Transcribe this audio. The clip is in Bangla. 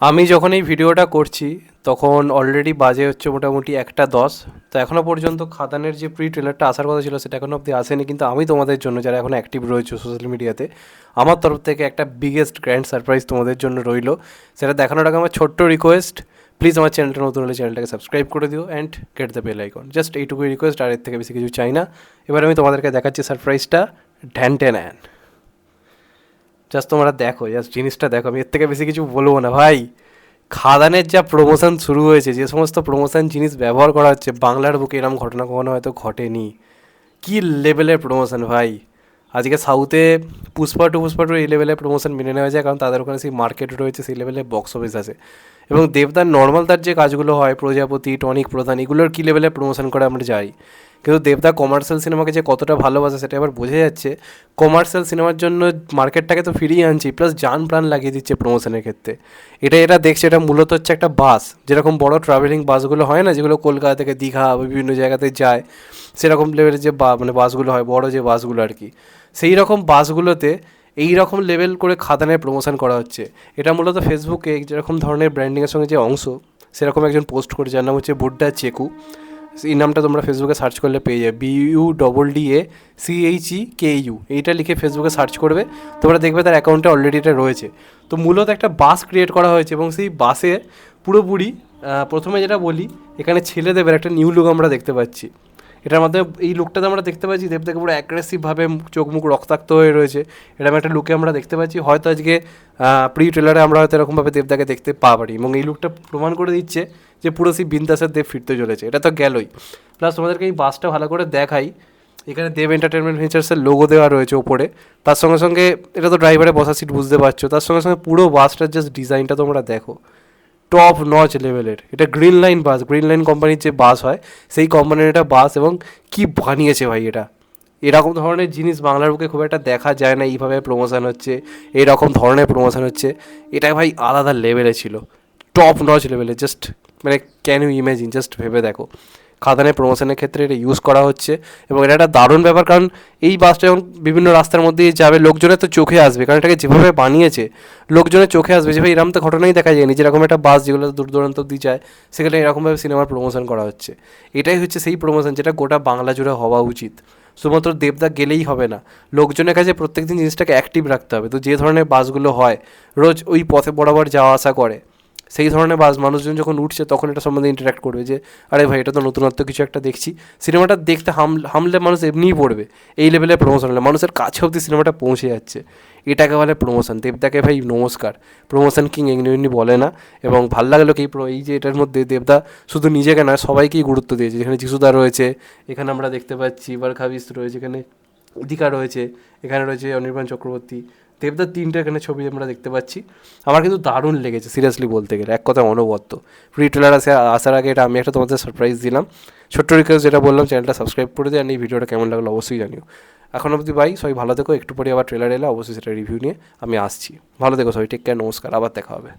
আমি যখন এই ভিডিওটা করছি, তখন অলরেডি বাজে হচ্ছে মোটামুটি একটা দশ। তো এখনও পর্যন্ত খাদানের যে প্রি ট্রেলারটা আসার কথা ছিল, সেটা এখনও অবধি আসেনি। কিন্তু আমি তোমাদের জন্য, যারা এখন অ্যাক্টিভ রয়েছে সোশ্যাল মিডিয়াতে আমার তরফ থেকে একটা বিগেস্ট গ্র্যান্ড সারপ্রাইজ তোমাদের জন্য রইল। সেটা দেখানোর আগে আমার ছোট্ট রিকোয়েস্ট প্লিজ আমার চ্যানেলটা নতুন হলে চ্যানেলটাকে সাবস্ক্রাইব করে দিও and get the bell icon just এইটুকুই রিকোয়েস্ট আর এর থেকে বেশি কিছু চাই না। এবার আমি তোমাদেরকে দেখাচ্ছি সারপ্রাইজটা ঢ্যান ট্যান অ্যান জাস্ট তোমরা দেখো জাস্ট জিনিসটা দেখো। আমি এর থেকে বেশি কিছু বলব না, ভাই। খাদানের যা প্রমোশন শুরু হয়েছে, যে সমস্ত প্রমোশন জিনিস ব্যবহার করা হচ্ছে, বাংলার বুকে এরকম ঘটনা কখনো হয়তো ঘটেনি। কী লেভেলের প্রমোশন ভাই? আজকে সাউথে পুষ্পা টু পুষ্পা টু এই লেভেলের প্রমোশন মেনে নেওয়া যায়, কারণ তাদের ওখানে সেই মার্কেট রয়েছে, সেই লেভেলের বক্স অফিস আছে। এবং দেবদার নর্মাল তার যে কাজগুলো হয়, প্রজাপতি টনিক প্রধান, এগুলোর কী লেভেলে প্রমোশন করে আমরা যাই? কিন্তু দেবদা কমার্শিয়াল সিনেমাকে যে কতটা ভালোবাসে সেটা এবার বোঝা যাচ্ছে। কমার্শিয়াল সিনেমার জন্য মার্কেটটাকে তো ফিরিয়ে আনছি প্লাস জান প্রাণ লাগিয়ে দিচ্ছে প্রমোশনের ক্ষেত্রে। এটা এটা দেখছে, এটা মূলত হচ্ছে একটা বাস। যেরকম বড় ট্রাভেলিং বাসগুলো হয় না, যেগুলো কলকাতা থেকে দীঘা বিভিন্ন জায়গাতে যায়, সেরকম লেভেলের যে বা মানে বাসগুলো হয়, বড় যে বাসগুলো আর কি, সেই রকম বাসগুলোতে এই রকম লেভেল করে খাদানের প্রমোশন করা হচ্ছে। এটা মূলত ফেসবুকে যেরকম ধরনের ব্র্যান্ডিংয়ের সঙ্গে যে অংশ, সেরকম একজন পোস্ট করে যার নাম হচ্ছে বুড্ডা চেকু। এই নামটা তোমরা ফেসবুকে সার্চ করলে পেয়ে যাবে। B U double D A C H E K U এইটা লিখে ফেসবুকে সার্চ করবে। তোমরা দেখবে তার অ্যাকাউন্টে অলরেডি এটা রয়েছে। তো মূলত একটা বাস ক্রিয়েট করা হয়েছে এবং সেই বাসে পুরোপুরি প্রথমে যেটা বলি, এখানে ছেলেদের একটা নিউ লুক আমরা দেখতে পাচ্ছি। এটার মধ্যে এই লুকটাতে আমরা দেখতে পাচ্ছি দেবদাকে পুরো অ্যাগ্রেসিভভাবে চোখ মুখ রক্তাক্ত হয়ে রয়েছে। এরকম একটা লুকে আমরা দেখতে পাচ্ছি। হয়তো আজকে প্রি ট্রেলারে আমরা হয়তো এরকমভাবে দেবদাকে দেখতে পারি এবং এই লুকটা প্রমাণ করে দিচ্ছে যে পুরো সেই বিন্দাসের দেব ফিরতে চলেছে। এটা তো গেলই। প্লাস তোমাদেরকে এই বাসটা ভালো করে দেখাই। এখানে দেব এন্টারটেনমেন্ট ফিচার্সের লোগো দেওয়া রয়েছে ওপরে তার সঙ্গে সঙ্গে এটা তো ড্রাইভারে বসা সিট বুঝতে পারছ। তার সঙ্গে সঙ্গে পুরো বাসটার জাস্ট ডিজাইনটা তোমরা দেখো। টপ নচ লেভেলের এটা green line bus green line কোম্পানির যে বাস হয়, সেই কোম্পানির এটা বাস এবং কি বানিয়েছে ভাই এটা? এরকম ধরনের জিনিস বাংলার বুকে খুব একটা দেখা যায় না, এইভাবে প্রমোশন হচ্ছে, এরকম ধরনের প্রমোশন হচ্ছে। এটা ভাই আলাদা লেভেলে ছিল টপ নচ লেভেলে জাস্ট মানে ক্যান ইউ ইমেজিন জাস্ট ভেবে দেখো। খাদানের প্রমোশনের ক্ষেত্রে এটা ইউজ করা হচ্ছে এবং এটা একটা দারুণ ব্যাপার কারণ এই বাসটা যখন বিভিন্ন রাস্তার মধ্যে যাবে, লোকজনের তো চোখে আসবে কারণ এটাকে যেভাবে বানিয়েছে, লোকজনের চোখে আসবে যে ভাই এরকম তো ঘটনাই দেখা যায়নি যেরকম একটা বাস যেগুলো দূর দূরান্ত অব্দি যায়, সেখানে এরকমভাবে সিনেমার প্রমোশন করা হচ্ছে। এটাই হচ্ছে সেই প্রমোশন যেটা গোটা বাংলা জুড়ে হওয়া উচিত। শুধুমাত্র দেবদা গেলেই হবে না, লোকজনের কাছে প্রত্যেকদিন জিনিসটাকে অ্যাক্টিভ রাখতে হবে। তো যে ধরনের বাসগুলো হয়, রোজ ওই পথে বরাবর যাওয়া আসা করে সেই ধরনের বাস মানুষজন যখন উঠছে, তখন এটা সম্বন্ধে ইন্টারাক্ট করবে যে, আরে ভাই, এটা তো নতুনত্ব কিছু একটা দেখছি। সিনেমাটা দেখতে হাম, হামলে মানুষ এমনিই পড়বে। এই লেভেলে প্রমোশন হলে মানুষের কাছে অবধি সিনেমাটা পৌঁছে যাচ্ছে। এটাকে বলে প্রমোশন দেবদাকে ভাই নমস্কার। প্রমোশন কিং এমনি এমনি বলে না এবং ভালো লাগল কি এই যে এটার মধ্যে দেবদা শুধু নিজেকে না, সবাইকেই গুরুত্ব দিয়েছে। যেখানে যিশুদা রয়েছে, এখানে আমরা দেখতে পাচ্ছি এবার খাবিস রয়েছে, এখানে অধিকার রয়েছে, এখানে রয়েছে অনির্বাণ চক্রবর্তী দেবদার তিনটা এখানে ছবি আমরা দেখতে পাচ্ছি। আমার কিন্তু দারুণ লেগেছে সিরিয়াসলি বলতে গেলে। এক কথা অনবদ্য। প্রি ট্রেলার আসে আসার আগে এটা আমি একটা তোমাদের সারপ্রাইজ দিলাম। ছোট্ট রিকোয়েস্ট যেটা বললাম চ্যানেলটা সাবস্ক্রাইব করে দিই আর এই ভিডিওটা কেমন লাগল অবশ্যই জানিও। এখন অবধি ভাই সবাই ভালো থেকো, একটু পরে আবার ট্রেলার এলে অবশ্যই সেটা রিভিউ নিয়ে আমি আসছি। ভালো থেকো সবাই টেক কেয়ার নমস্কার, আবার দেখা হবে।